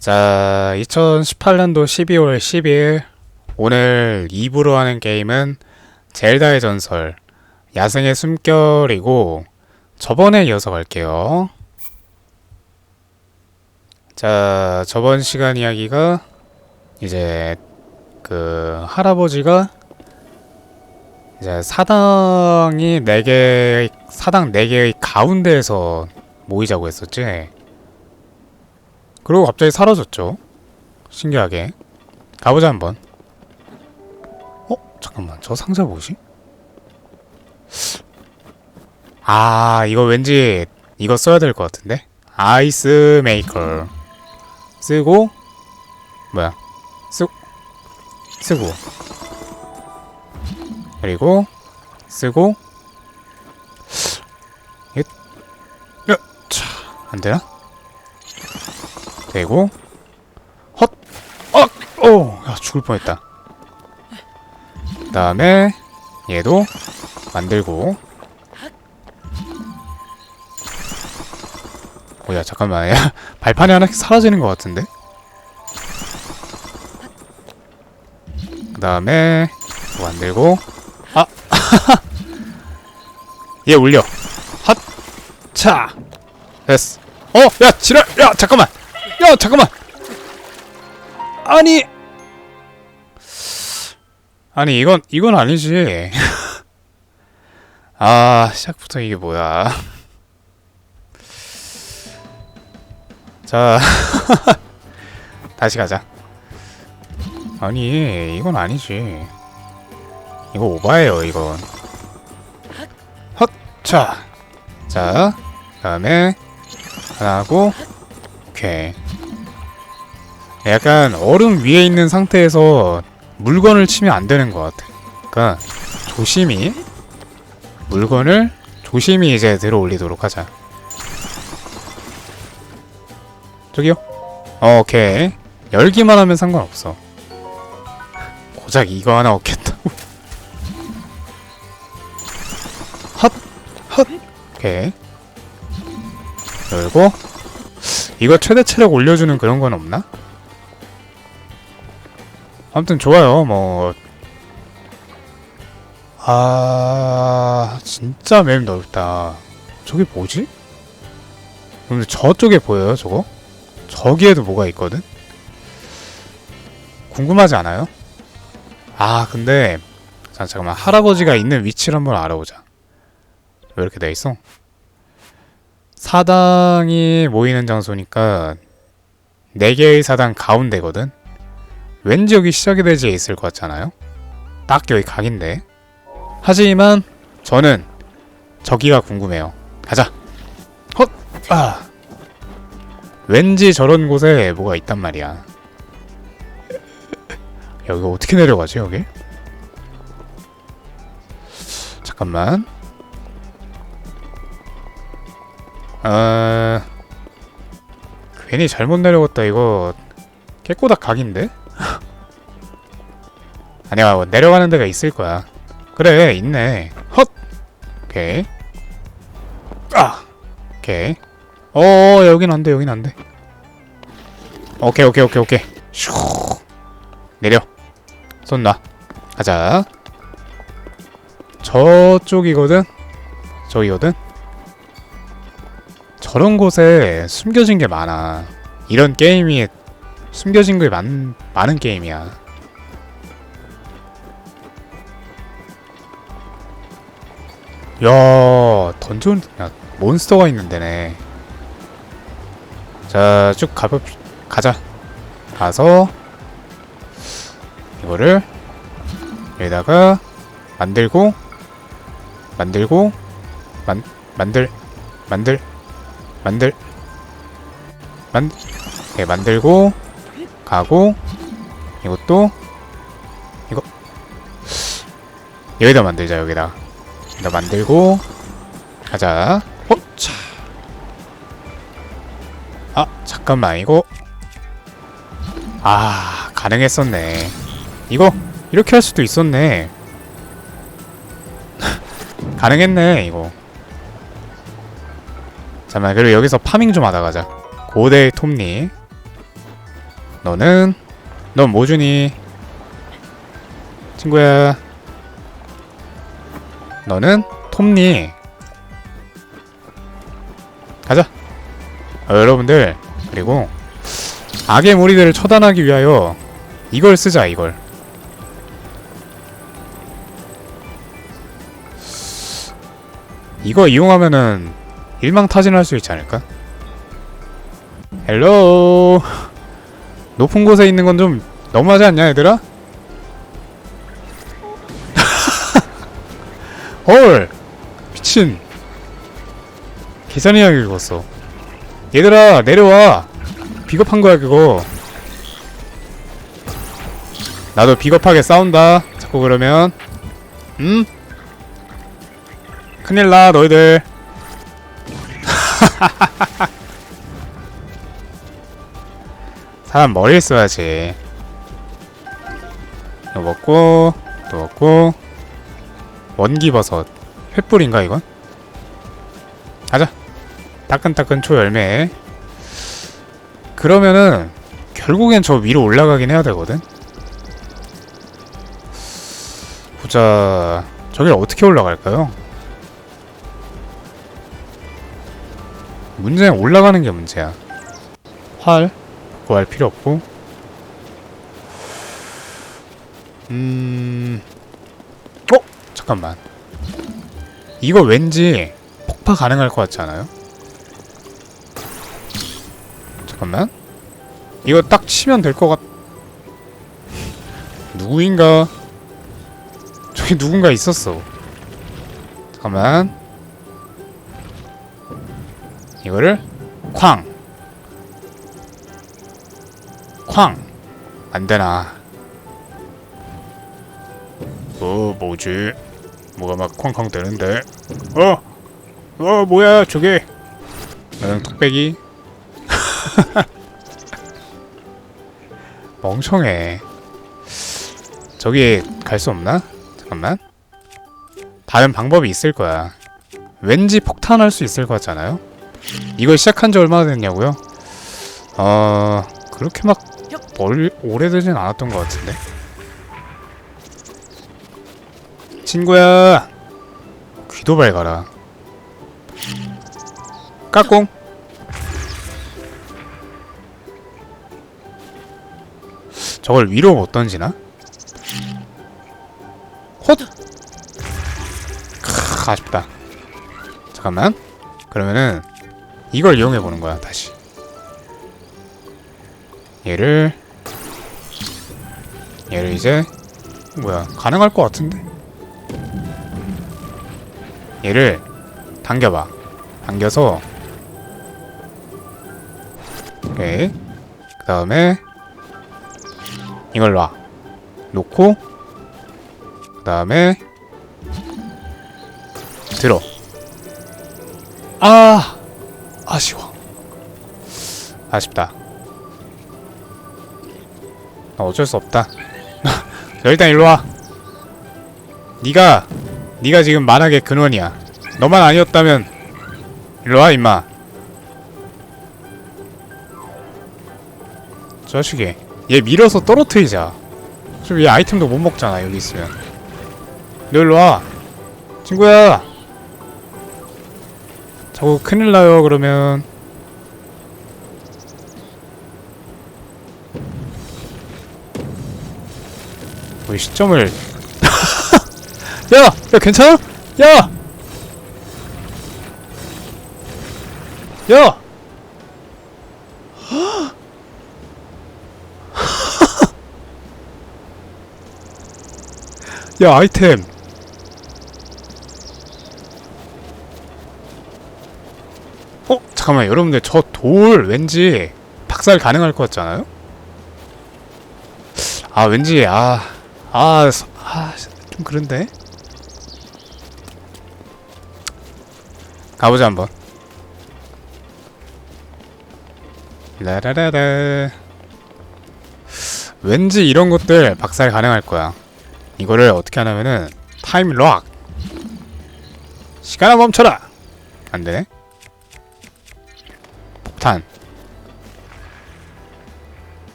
자, 2018년도 12월 10일 오늘 2부로 하는 게임은 젤다의 전설 야생의 숨결이고 저번에 이어서 갈게요. 자, 저번 시간 이야기가 이제 그 할아버지가 이제 사당이 4개 사당 4개의 가운데에서 모이자고 했었지. 그리고 갑자기 사라졌죠. 신기하게. 가보자 한번. 어? 잠깐만. 저 상자 뭐지? 아, 이거 왠지 이거 써야 될 것 같은데? 아이스 메이커. 쓰고 뭐야? 쓰 쓰고 그리고 쓰고 잇. 야, 차, 안 되나? 되고 헛! 어! 오! 야, 죽을 뻔했다. 그 다음에 얘도 만들고 오야 잠깐만 야 발판이 하나 사라지는 것 같은데 그 다음에 이거 만들고 아! 얘 올려 핫! 차! 됐어 어! 야 지랄! 야 잠깐만! 야 잠깐만! 아니. 아니 이건 이건 아니지. 아 시작부터 이게 뭐야. 자 다시 가자. 아니 이건 아니지. 이거 오바예요 이건. 헛자. 자 다음에 하나 하고 오케이 약간 얼음 위에 있는 상태에서 물건을 치면 안 되는 것 같아 그러니까 조심히 물건을 조심히 이제 들어 올리도록 하자 저기요 어, 오케이 열기만 하면 상관없어 고작 이거 하나 얻겠다고 헛! 헛! 오케이 열고 이거 최대 체력 올려주는 그런 건 없나? 아무튼 좋아요 뭐 아... 진짜 맵 넓다 저게 뭐지? 근데 저쪽에 보여요 저거? 저기에도 뭐가 있거든? 궁금하지 않아요? 아 근데 자, 잠깐만 할아버지가 있는 위치를 한번 알아보자 왜 이렇게 돼 있어? 사당이 모이는 장소니까 4개의 사당 가운데거든? 왠지 여기 시작이 되지 있을 것 같잖아요? 딱 여기 각인데 하지만 저는 저기가 궁금해요 가자 헛! 아 왠지 저런 곳에 뭐가 있단 말이야 야 여기 어떻게 내려가지 여기? 잠깐만 아 괜히 잘못 내려갔다 이거 깨꼬닥 각인데? 아니야 뭐 내려가는 데가 있을 거야. 그래 있네. 헛! 오케이. 아! 오케이. 어 여긴 안돼 여긴 안돼. 오케이 오케이 오케이 오케이. 슈! 내려. 손 놔. 가자. 저쪽이거든? 저기거든? 저런 곳에 숨겨진 게 많아. 이런 게임이 숨겨진 게 많, 많은 게임이야 야 던전 야, 몬스터가 있는 데네. 자 쭉 가봅 가자. 가서 이거를 여기다가 만들고 만들고 만 만들 만들 만들 만 네, 만들고 가고 이것도 이거 여기다 만들자 여기다 여기다 만들고 가자 어? 차. 아 잠깐만 이거 아 가능했었네 이거 이렇게 할 수도 있었네 가능했네 이거 잠깐만 그리고 여기서 파밍 좀 하다 가자 고대 톱니 너는 넌 뭐 주니? 친구야. 너는 톱니. 가자. 어, 여러분들 그리고 악의 무리들을 처단하기 위하여 이걸 쓰자 이걸. 이거 이용하면은 일망타진할 수 있지 않을까? 헬로 높은 곳에 있는 건 좀 너무하지 않냐 얘들아? 헐! 미친. 계산해야 읽었어. 얘들아 내려와. 비겁한 거야 그거. 나도 비겁하게 싸운다. 자꾸 그러면. 음? 큰일 나 너희들. 사람 머리를 써야지. 먹고 또 먹고 원기버섯. 횃불인가 이건? 가자. 따끈따끈 초열매. 그러면은 결국엔 저 위로 올라가긴 해야 되거든? 보자. 저길 어떻게 올라갈까요? 문제는 올라가는 게 문제야. 활 구할 필요 없고. 음... 어? 잠깐만 이거 왠지 폭파 가능할 것 같지 않아요? 잠깐만 이거 딱 치면 될 것 같... 누구인가? 저기 누군가 있었어 잠깐만 이거를 쾅 쾅! 안되나 어 뭐지 뭐가 막 쾅쾅 되는데. 어! 어 뭐야 저게? 응 턱배기. 멍청해. 저기 갈 수 없나? 잠깐만. 다른 방법이 있을 거야. 왠지 폭탄할 수 있을 것 같잖아요? 이걸 시작한 지 얼마나 됐냐고요? 어... 그렇게 막 멀, 오래되진 않았던 것 같은데 친구야. 귀도 밝아라. 까꿍. 저걸 위로 못 던지나? 헛! 크, 아쉽다. 잠깐만. 그러면은 이걸 이용해 보는 거야 다시. 얘를 얘를 이제 뭐야 가능할 것 같은데 얘를 당겨봐. 당겨서. 오케이. 그 다음에 이걸 놔 놓고 그 다음에 들어. 아 아쉬워. 아쉽다. 어, 어쩔 수 없다. 야, 일단 일로 와. 네가 네가 지금 만악의 근원이야. 너만 아니었다면 일로 와 임마. 자식이 얘 밀어서 떨어뜨리자. 지금 얘 아이템도 못 먹잖아 여기 있으면. 너 일로 와. 친구야. 자꾸 큰일 나요 그러면. 왜 시점을 야! 야 괜찮아? 야! 야! 야 아이템 어? 잠깐만 여러분들 저 돌 왠지 박살 가능할 것 같잖아요? 아 왠지 아 아, 서- 아, 좀 그런데? 가보자 한번. 라라라라. 왠지 이런 것들 박살 가능할 거야. 이거를 어떻게 하냐면은 타임 락. 시간아 멈춰라. 안 되네. 폭탄.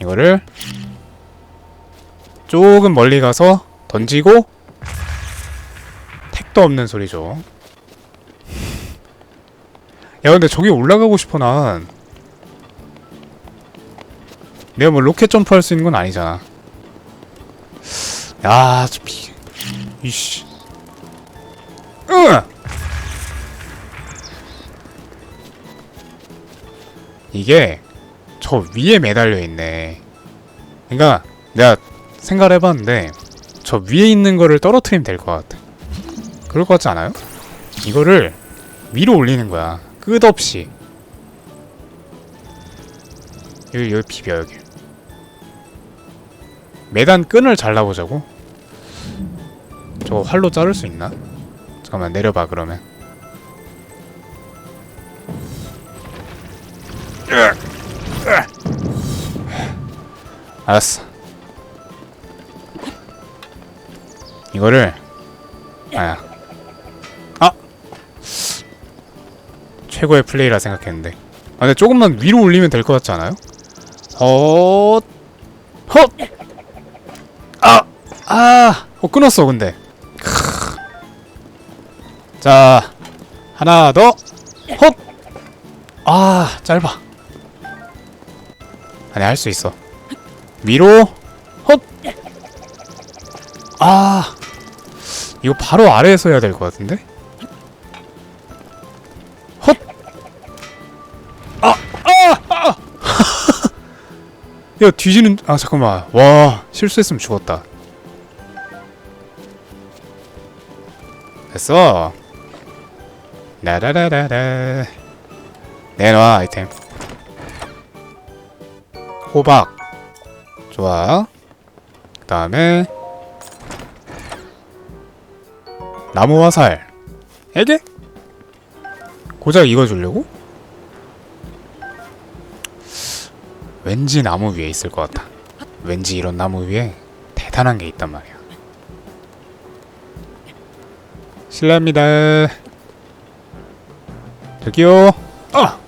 이거를 조금 멀리 가서 던지고 택도 없는 소리죠. 야 근데 저기 올라가고 싶어 난. 내가 뭐 로켓 점프할 수 있는 건 아니잖아. 야, 저 비... 이씨. 으! 이게 저 위에 매달려 있네. 그러니까 내가 생각을 해봤는데 저 위에 있는 거를 떨어뜨리면 될 것 같아. 그럴 것 같지 않아요? 이거를 위로 올리는 거야. 끝없이. 여기 여기 비벼 여기. 매단 끈을 잘라보자고. 저거 활로 자를 수 있나? 잠깐만 내려봐 그러면. 알았어. 이거를 아야. 최고의 플레이라 생각했는데. 아 근데 조금만 위로 올리면 될 것 같지 않아요? 어, 헛, 아, 아, 어 끊었어 근데. 크으. 자 하나 더, 헛. 아 짧아. 아니 할 수 있어. 위로 헛. 아 이거 바로 아래에서 해야 될 것 같은데. 야 뒤지는 아 잠깐만 와 실수했으면 죽었다. 됐어. 라라라라라. 내놔 아이템. 호박. 좋아. 그 다음에 나무 화살. 에게? 고작 이거 주려고? 왠지 나무 위에 있을 것 같다. 왠지 이런 나무 위에 대단한 게 있단 말이야. 실례합니다. 저기요. 아!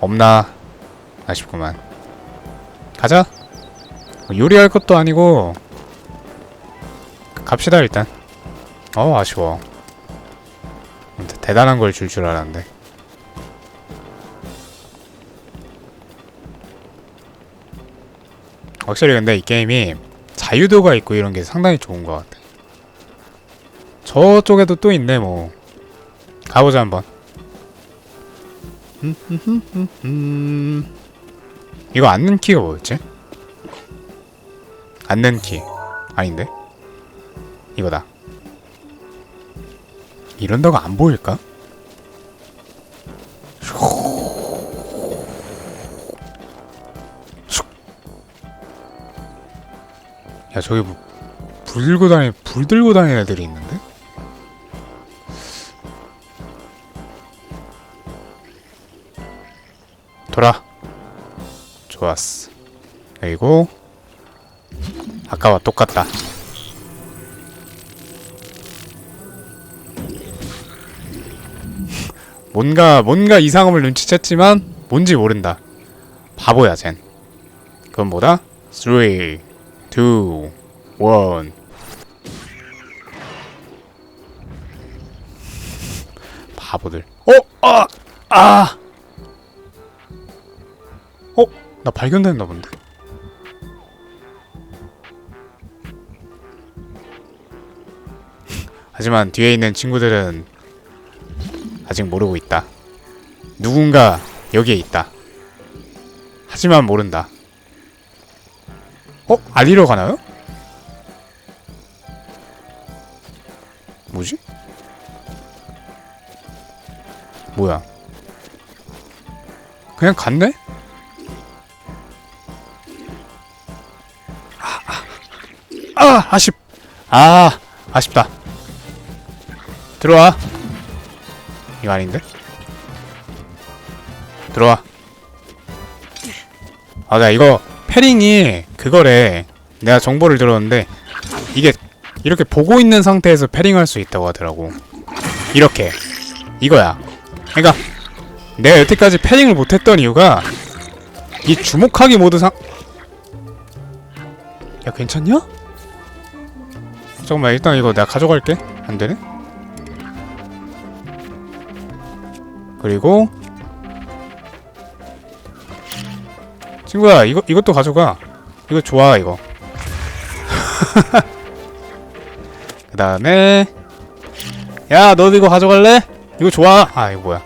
없나? 아쉽구만. 가자. 뭐 요리할 것도 아니고 갑시다 일단. 어 아쉬워. 대단한 걸 줄줄 알았는데. 확실히 근데 이 게임이 자유도가 있고 이런 게 상당히 좋은 것 같아. 저쪽에도 또 있네 뭐. 가보자 한번. 이거 앉는 키가 뭐였지? 앉는 키 아닌데? 이거다. 이런다고 안 보일까? 야 저기 뭐, 불 들고 다니 불 들고 다니는 애들이 있는데? 돌아. 좋았어. 그리고 아까와 똑같다. 뭔가 뭔가 이상함을 눈치챘지만 뭔지 모른다. 바보야 쟨. 그건 뭐다? 3 2 1 바보들 어? 아! 아! 어? 나 발견됐나 본데 하지만 뒤에 있는 친구들은 아직 모르고 있다. 누군가 여기에 있다. 하지만 모른다. 어? 알리러 가나요? 뭐지? 뭐야? 그냥 갔네? 아, 아, 아 아쉽. 아, 아쉽다. 들어와. 이거 아닌데? 들어와. 아, 나 이거 패링이 그거래. 내가 정보를 들었는데 이게 이렇게 보고 있는 상태에서 패링할 수 있다고 하더라고. 이렇게. 이거야. 그러니까 내가 여태까지 패링을 못했던 이유가 이 주목하기 모드 상 야 괜찮냐? 잠깐만 일단 이거 내가 가져갈게 안 되네? 그리고 친구야 이거 이것도 가져가 이거 좋아 이거. 그 다음에 야 너도 이거 가져갈래? 이거 좋아. 아 이거 뭐야?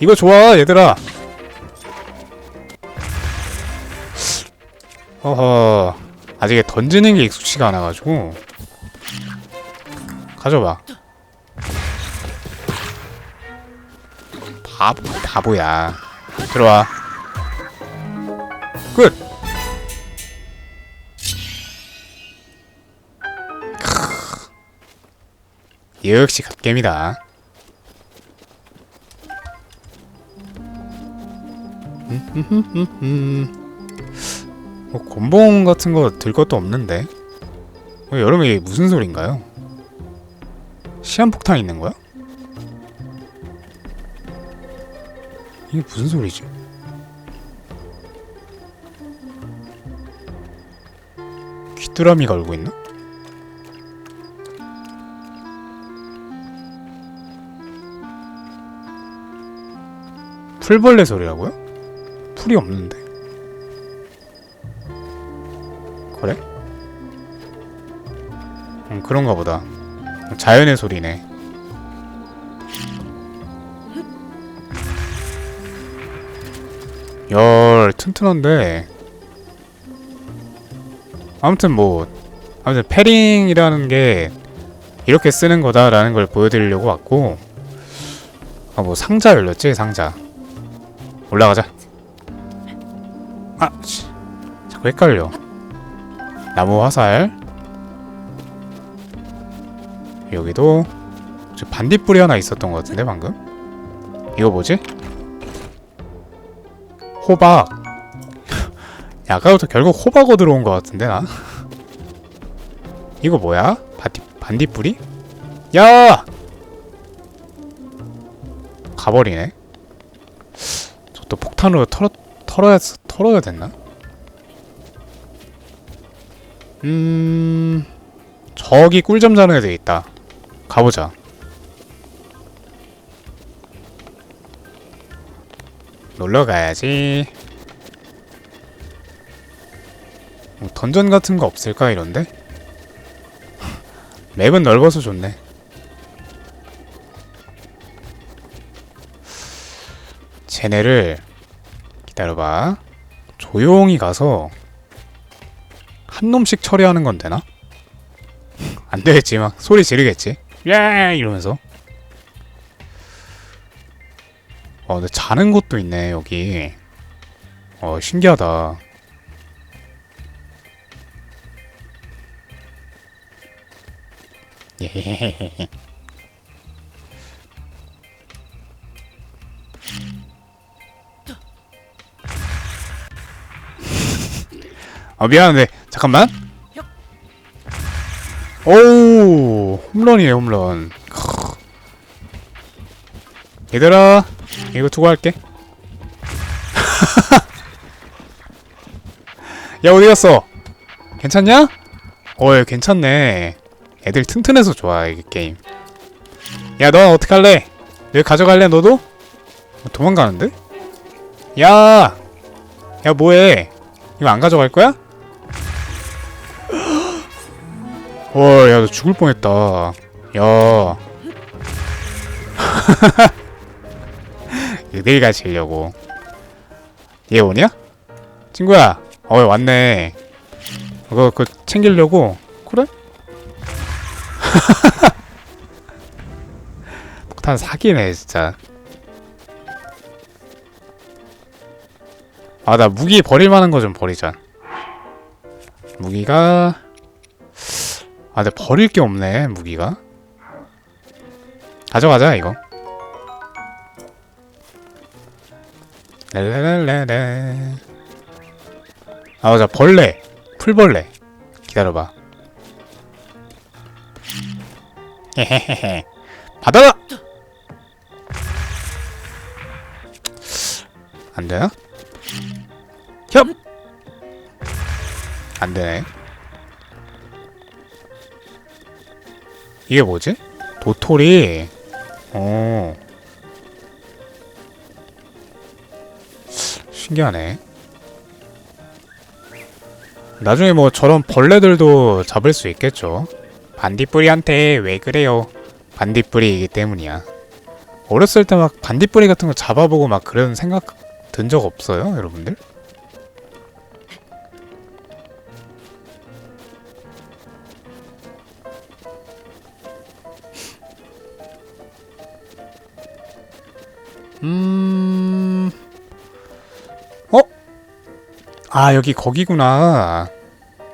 이거 좋아 얘들아. 어허. 아직 던지는 게 익숙치가 않아가지고. 가져봐 바보 바보야. 들어와. 끝 역시 갓겜이다 뭐 곤봉 같은 거 들 것도 없는데 어, 여러분 이게 무슨 소린가요? 시한폭탄 있는 거야? 이게 무슨 소리지? 귀뚜라미 걸고 있나? 풀벌레 소리라고요? 풀이 없는데. 그래? 음, 그런가 보다. 자연의 소리네. 열 튼튼한데. 아무튼 뭐 아무튼 패링이라는 게 이렇게 쓰는 거다라는 걸 보여드리려고 왔고 아 뭐 상자 열렸지 상자 올라가자 아 씨. 자꾸 헷갈려 나무 화살 여기도 저 반딧불이 하나 있었던 것 같은데 방금 이거 뭐지? 호박 야, 아까부터 결국 호박어 들어온 것 같은데 나 이거 뭐야? 반딧, 반딧불이? 야! 가버리네 저 또 폭탄으로 털어, 털어야, 털어야 됐나? 음... 저기 꿀잠 자는 애들 있다 가보자 놀러 가야지 뭐 던전 같은 거 없을까 이런데? 맵은 넓어서 좋네. 쟤네를 기다려봐. 조용히 가서 한 놈씩 처리하는 건 되나? 안 되겠지 막 소리 지르겠지. 야 이러면서. 어, 근데 자는 곳도 있네 여기. 어 신기하다. 예. 아 미안한데 잠깐만. 오 홈런이에요 홈런. 크. 얘들아 이거 두고 할게. 야 어디 갔어? 괜찮냐? 어 괜찮네. 애들 튼튼해서 좋아 이 게임. 야, 넌 어떡 할래? 여기 가져갈래 너도? 어, 도망가는데? 야, 야 뭐해? 이거 안 가져갈 거야? 와, 야, 너 죽을 뻔했다. 야, 내일 가시려고. 얘 오냐? 친구야, 어 왔네. 그거 그 챙기려고 그래? 폭탄 사기네 진짜 아 나 무기 버릴 만한 거 좀 버리자 무기가 아 근데 버릴 게 없네 무기가. 가져가자 이거. 랄랄랄랄. 아 맞아. 벌레. 풀벌레. 기다려봐. 헤헤헤헤. 받아라! 안 되나? 협 안 되네. 이게 뭐지? 도토리. 어. 신기하네. 나중에 뭐 저런 벌레들도 잡을 수 있겠죠. 반딧불이한테 왜 그래요? 반딧불이이기 때문이야. 어렸을 때 막 반딧불이 같은 거 잡아보고 막 그런 생각 든 적 없어요, 여러분들? 음, 어? 아, 여기 거기구나.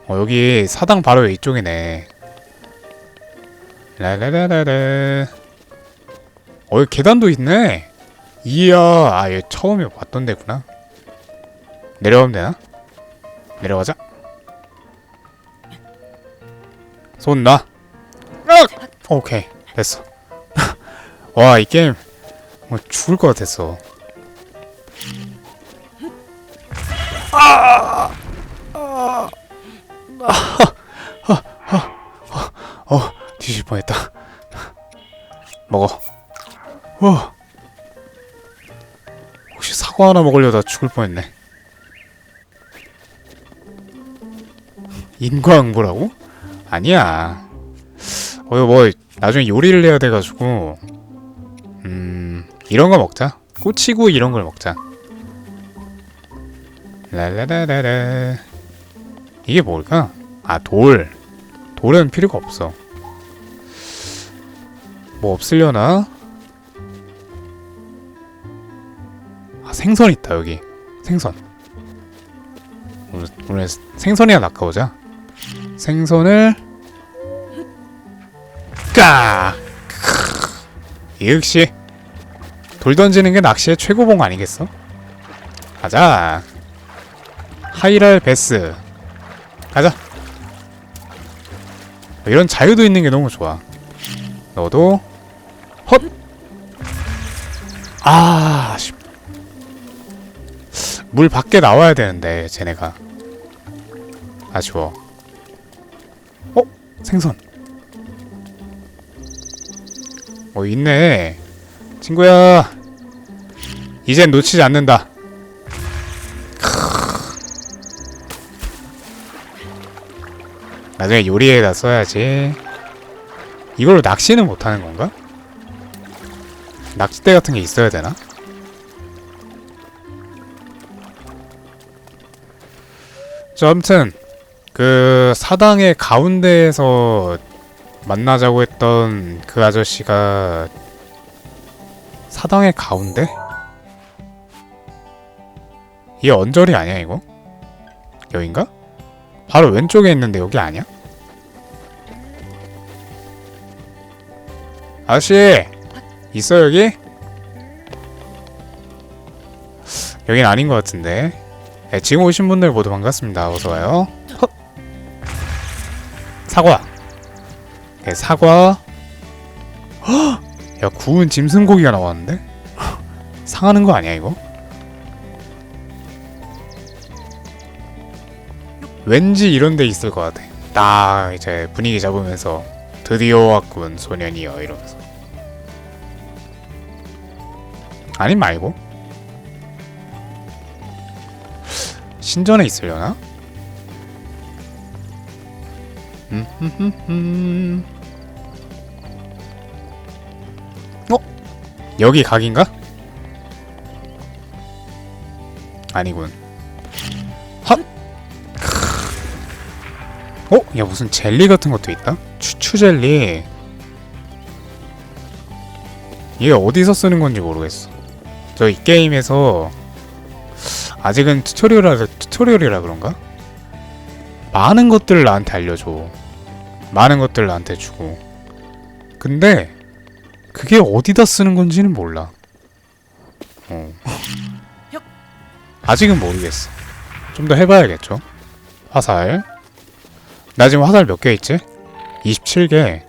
어, 여기 사당 바로 이쪽이네. 라라라라라. 어, 여기 계단도 있네. 이야, 아, 얘 처음에 왔던 데구나. 내려가면 되나? 내려가자. 손 놔. 오케이, 됐어. 와, 이 게임 뭐 죽을 것 같았어. 어, 뒤질 뻔했다. 먹어. 어. 혹시 사과 하나 먹으려다 죽을 뻔했네. 인과응보라고? 아니야. 어, 뭐 나중에 요리를 해야 돼가지고 음 이런 거 먹자. 꼬치구 이런 걸 먹자. 랄라라라라. 이게 뭘까? 아 돌. 돌은 필요가 없어. 뭐 없으려나? 아 생선 있다 여기. 생선. 오늘, 오늘 생선이나 낚아오자. 생선을 까. 역시 돌 던지는 게 낚시의 최고봉 아니겠어? 가자. 하이랄 베스. 가자. 이런 자유도 있는 게 너무 좋아. 너도 헛. 아, 아쉽. 물 밖에 나와야 되는데 쟤네가 아쉬워. 어? 생선. 어 있네. 친구야. 이젠 놓치지 않는다. 나중에 요리에다 써야지. 이걸로 낚시는 못하는 건가? 낚싯대 같은 게 있어야 되나? 저 아무튼 그 사당의 가운데에서 만나자고 했던 그 아저씨가 사당의 가운데? 이게 언저리 아니야 이거? 여긴가? 바로 왼쪽에 있는데 여기 아니야? 아저씨 있어 여기? 여긴 아닌 것 같은데 네, 지금 오신 분들 모두 반갑습니다 어서와요 헛. 사과 네, 사과 헉! 야 구운 짐승고기가 나왔는데? 상하는 거 아니야 이거? 왠지 이런 데 있을 것 같아. 딱 이제 분위기 잡으면서 드디어 왔군 소년이여 이러면서. 아니 말고 신전에 있으려나? 음, 어? 여기 각인가? 아니군. 헛! 어? 야 무슨 젤리 같은 것도 있다? 추추 젤리 이게 어디서 쓰는 건지 모르겠어 저 이 게임에서 아직은 튜토리얼이라, 튜토리얼이라 그런가? 많은 것들을 나한테 알려줘 많은 것들을 나한테 주고 근데 그게 어디다 쓰는 건지는 몰라 어. 아직은 모르겠어 좀 더 해봐야겠죠 화살 나 지금 화살 몇 개 있지? 27개.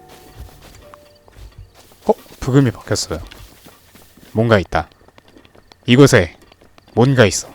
어? 부금이 바뀌었어요. 뭔가 있다. 이곳에 뭔가 있어.